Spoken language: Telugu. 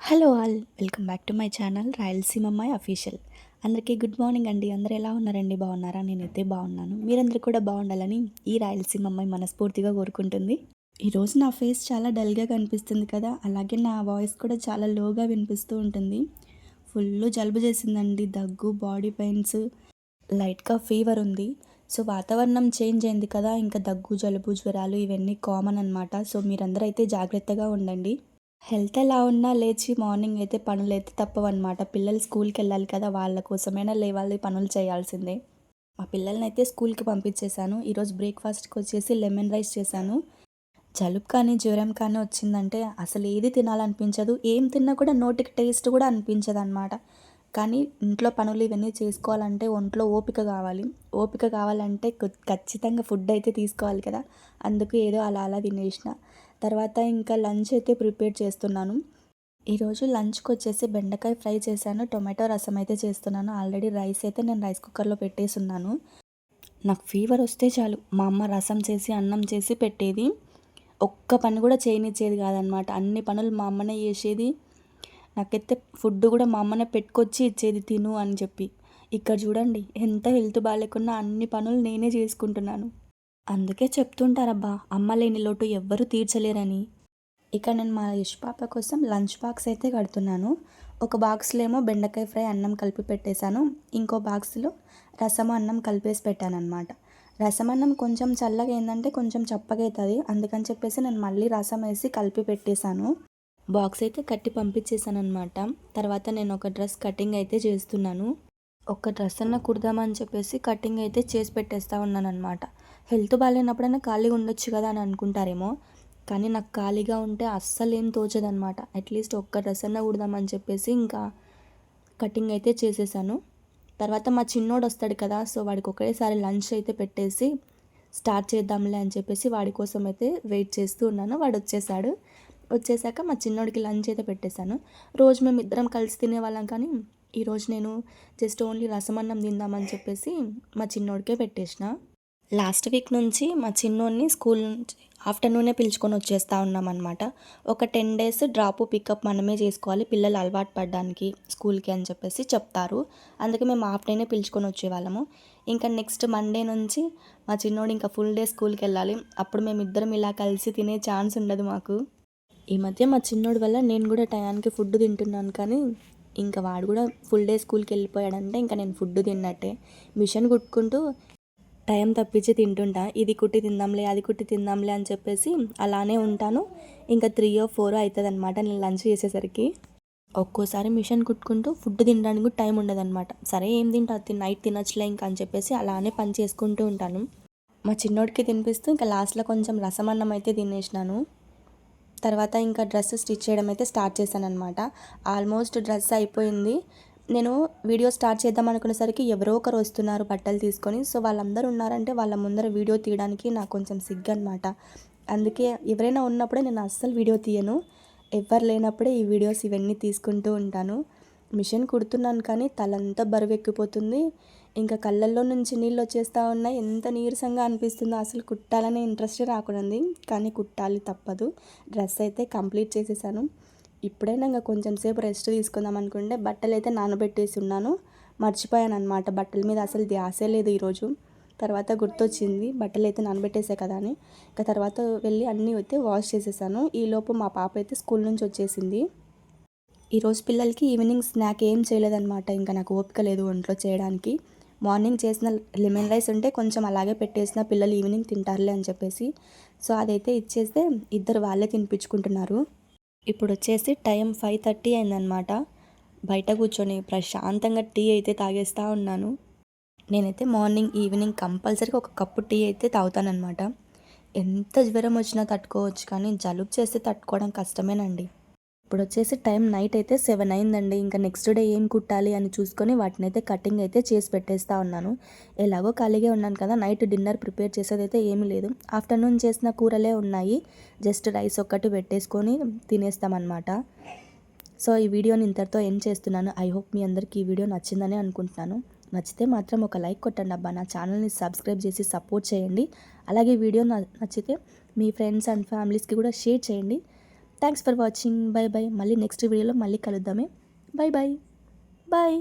Hello all welcome back to my channel Rayalaseema అమ్మాయి అఫీషియల్. అందరికీ గుడ్ మార్నింగ్ అండి. అందరూ ఎలా ఉన్నారండి? బాగున్నారా? నేనైతే బాగున్నాను. మీరందరూ కూడా బాగుండాలని ఈ రాయలసీమ అమ్మాయి మనస్ఫూర్తిగా కోరుకుంటుంది. ఈరోజు నా ఫేస్ చాలా డల్గా కనిపిస్తుంది కదా. అలాగే నా వాయిస్ కూడా చాలా లోగా వినిపిస్తూ ఉంటుంది. ఫుల్ జలుబు చేసిందండి. దగ్గు బాడీ పెయిన్స్ లైట్గా ఫీవర్ ఉంది. సో వాతావరణం చేంజ్ అయింది కదా. ఇంకా దగ్గు జలుబు జ్వరాలు ఇవన్నీ కామన్ అనమాట సో మీరందరూ అయితే జాగ్రత్తగా ఉండండి. హెల్త్ ఎలా ఉన్నా లేచి మార్నింగ్ అయితే పనులు అయితే తప్పవన్నమాట. పిల్లలు స్కూల్కి వెళ్ళాలి కదా వాళ్ళ కోసమైనా లేవాలి పనులు చేయాల్సిందే. మా పిల్లల్ని అయితే స్కూల్కి పంపించేశాను. ఈరోజు బ్రేక్ఫాస్ట్కి వచ్చేసి లెమన్ రైస్ చేశాను. జలుబు కానీ జ్వరం కానీ వచ్చిందంటే అసలు ఏది తినాలనిపించదు. ఏం తిన్నా కూడా నోటికి టేస్ట్ కూడా అనిపించదు అనమాట కానీ ఇంట్లో పనులు ఇవన్నీ చేసుకోవాలంటే ఒంట్లో ఓపిక కావాలి. ఓపిక కావాలంటే ఖచ్చితంగా ఫుడ్ అయితే తీసుకోవాలి కదా. అందుకు ఏదో అలా అలా తినేసిన. తర్వాత ఇంకా లంచ్ అయితే ప్రిపేర్ చేస్తున్నాను. ఈరోజు లంచ్కి వచ్చేసి బెండకాయ ఫ్రై చేశాను. టొమాటో రసం అయితే చేస్తున్నాను. ఆల్రెడీ రైస్ అయితే నేను రైస్ కుక్కర్లో పెట్టేసి ఉన్నాను నాకు ఫీవర్ వస్తే చాలు. మా అమ్మ రసం చేసి అన్నం చేసి పెట్టేది. ఒక్క పని కూడా చేయనిచ్చేది కాదనమాట. అన్ని పనులు మా అమ్మనే చేసేది. నాకైతే ఫుడ్ కూడా మా అమ్మనే పెట్టుకొచ్చి ఇచ్చేది తిను అని చెప్పి. ఇక్కడ చూడండి ఎంత హెల్త్ బాగాలేకున్నా అన్ని పనులు నేనే చేసుకుంటున్నాను. అందుకే చెప్తుంటారబ్బా అమ్మ లేని లోటు ఎవ్వరూ తీర్చలేరని. ఇక నేను మా యష్ పాప కోసం లంచ్ బాక్స్ అయితే కడుతున్నాను. ఒక బాక్స్లో ఏమో బెండకాయ ఫ్రై అన్నం కలిపి పెట్టేశాను. ఇంకో బాక్స్లో రసం అన్నం కలిపేసి పెట్టాను అనమాట రసం అన్నం కొంచెం చల్లగా ఏంటంటే కొంచెం చప్పగా అవుతుంది అందుకని చెప్పేసి నేను మళ్ళీ రసం వేసి కలిపి పెట్టేశాను. బాక్స్ అయితే కట్టి పంపించేశాను అనమాట తర్వాత నేను ఒక డ్రెస్ కటింగ్ అయితే చేస్తున్నాను. ఒక డ్రెస్ అన్న కుడదామని చెప్పేసి కటింగ్ అయితే చేసి పెట్టేస్తూ ఉన్నాను అనమాట హెల్త్ బాగాలేనప్పుడైనా ఖాళీగా ఉండొచ్చు కదా అని అనుకుంటారేమో. కానీ నాకు ఖాళీగా ఉంటే అస్సలు ఏం తోచదనమాట అట్లీస్ట్ ఒక్క డ్రెస్ అన్న కుడదామని చెప్పేసి ఇంకా కటింగ్ అయితే చేసేసాను. తర్వాత మా చిన్నోడు వస్తాడు కదా సో వాడికి ఒకేసారి లంచ్ అయితే పెట్టేసి స్టార్ట్ చేద్దాంలే అని చెప్పేసి వాడి కోసం అయితే వెయిట్ చేస్తూ ఉన్నాను. వాడు వచ్చేసాడు. వచ్చేసాక మా చిన్నోడికి లంచ్ అయితే పెట్టేశాను. రోజు మేము ఇద్దరం కలిసి తినేవాళ్ళం కానీ ఈరోజు నేను జస్ట్ ఓన్లీ రసమన్నం తిందామని చెప్పేసి మా చిన్నోడికే పెట్టేసిన. లాస్ట్ వీక్ నుంచి మా చిన్నోడిని స్కూల్ నుంచి ఆఫ్టర్నూనే పిలుచుకొని వచ్చేస్తా ఉన్నామన్నమాట. ఒక టెన్ డేస్ డ్రాప్ పికప్ మనమే చేసుకోవాలి పిల్లలు అలవాటు పడడానికి స్కూల్కి అని చెప్పేసి చెప్తారు. అందుకే మేము హాఫ్ డేనే పిలుచుకొని వచ్చేవాళ్ళము. ఇంకా నెక్స్ట్ మండే నుంచి మా చిన్నోడు ఇంకా ఫుల్ డే స్కూల్కి వెళ్ళాలి. అప్పుడు మేము ఇద్దరం ఇలా కలిసి తినే ఛాన్స్ ఉండదు మాకు. ఈ మధ్య మా చిన్నోడి వల్ల నేను కూడా టయానికి ఫుడ్ తింటున్నాను కానీ ఇంకా వాడు కూడా ఫుల్ డే స్కూల్కి వెళ్ళిపోయాడంటే ఇంకా నేను ఫుడ్ తిన్నట్టే. మిషన్ కుట్టుకుంటూ టైం తప్పించి తింటుంటా. ఇది కుట్టి తిందాంలే అది కుట్టి తిందాంలే అని చెప్పేసి అలానే ఉంటాను. ఇంకా త్రీ ఓ ఫోర్ అవుతుంది అనమాట నేను లంచ్ చేసేసరికి. ఒక్కోసారి మిషన్ కుట్టుకుంటూ ఫుడ్ తినడానికి కూడా టైం ఉండదన్నమాట. సరే ఏం తింటా? నైట్ తినచ్చులే ఇంకా అని చెప్పేసి అలానే పని చేసుకుంటూ ఉంటాను. మా చిన్నోడికి తినిపిస్తూ ఇంకా లాస్ట్లో కొంచెం రసమన్నం అయితే తినేసినాను. తర్వాత ఇంకా డ్రెస్ స్టిచ్ చేయడం అయితే స్టార్ట్ చేశాను అనమాట ఆల్మోస్ట్ డ్రెస్ అయిపోయింది. నేను వీడియో స్టార్ట్ చేద్దాం అనుకునేసరికి ఎవరో ఒకరు వస్తున్నారు బట్టలు తీసుకొని. సో వాళ్ళందరూ ఉన్నారంటే వాళ్ళ ముందర వీడియో తీయడానికి నాకు కొంచెం సిగ్గు అనమాట అందుకే ఎవరైనా ఉన్నప్పుడే నేను అస్సలు వీడియో తీయను. ఎవరు లేనప్పుడే ఈ వీడియోస్ ఇవన్నీ తీసుకుంటూ ఉంటాను. మిషన్ కుడుతున్నాను కానీ తలంతా బరువెక్కిపోతుంది. ఇంకా కళ్ళల్లో నుంచి నీళ్ళు వచ్చేస్తూ ఉన్నాయి. ఎంత నీరసంగా అనిపిస్తుందో అసలు కుట్టాలనే ఇంట్రెస్టే రాకూడదు. కానీ కుట్టాలి తప్పదు. డ్రెస్ అయితే కంప్లీట్ చేసేసాను. ఇప్పుడైనా ఇంకా కొంచెం సేపు రెస్ట్ తీసుకుందాం అనుకుంటే బట్టలు అయితే నానబెట్టేసి ఉన్నాను. మర్చిపోయాను అనమాట బట్టల మీద అసలు ధ్యాసే లేదు ఈరోజు. తర్వాత గుర్తొచ్చింది బట్టలు అయితే నానబెట్టేసే కదా అని. ఇంకా తర్వాత వెళ్ళి అన్నీ అయితే వాష్ చేసేసాను. ఈలోపు మా పాప అయితే స్కూల్ నుంచి వచ్చేసింది. ఈరోజు పిల్లలకి ఈవినింగ్ స్నాక్ ఏం చేయలేదన్నమాట. ఇంకా నాకు ఓపిక లేదు ఒంట్లో చేయడానికి. మార్నింగ్ చేసిన లెమన్ రైస్ ఉంటే కొంచెం అలాగే పెట్టేసిన పిల్లలు ఈవినింగ్ తింటారులే అని చెప్పేసి. సో అదైతే ఇచ్చేస్తే ఇద్దరు వాళ్ళే తినిపించుకుంటున్నారు. ఇప్పుడు వచ్చేసి టైం ఫైవ్ థర్టీ అయిందనమాట బయట కూర్చొని ప్రశాంతంగా టీ అయితే తాగేస్తూ ఉన్నాను. నేనైతే మార్నింగ్ ఈవినింగ్ కంపల్సరీగా ఒక కప్పు టీ అయితే తాగుతానమాట ఎంత జ్వరం వచ్చినా తట్టుకోవచ్చు కానీ జలుబు చేస్తే తట్టుకోవడం కష్టమేనండి. ఇప్పుడు వచ్చేసి టైం నైట్ అయితే సెవెన్ అయిందండి. ఇంకా నెక్స్ట్ డే ఏం కుట్టాలి అని చూసుకొని వాటిని అయితే కటింగ్ అయితే చేసి పెట్టేస్తా ఉన్నాను. ఎలాగో ఖాళీగా ఉన్నాను కదా నైట్ డిన్నర్ ప్రిపేర్ చేసేది అయితే ఏమీ లేదు. ఆఫ్టర్నూన్ చేసిన కూరలే ఉన్నాయి. జస్ట్ రైస్ ఒక్కటి పెట్టేసుకొని తినేస్తామన్నమాట. సో ఈ వీడియోని ఇంతటితో ఎండ్ చేస్తున్నాను. ఐ హోప్ మీ అందరికీ ఈ వీడియో నచ్చిందని అనుకుంటున్నాను. నచ్చితే మాత్రం ఒక లైక్ కొట్టండి అబ్బా. నా ఛానల్ని సబ్స్క్రైబ్ చేసి సపోర్ట్ చేయండి. అలాగే వీడియో నచ్చితే మీ ఫ్రెండ్స్ అండ్ ఫ్యామిలీస్కి కూడా షేర్ చేయండి. Thanks for watching bye bye మళ్ళీ నెక్స్ట్ వీడియోలో మళ్ళీ కలుద్దామే. By bye bye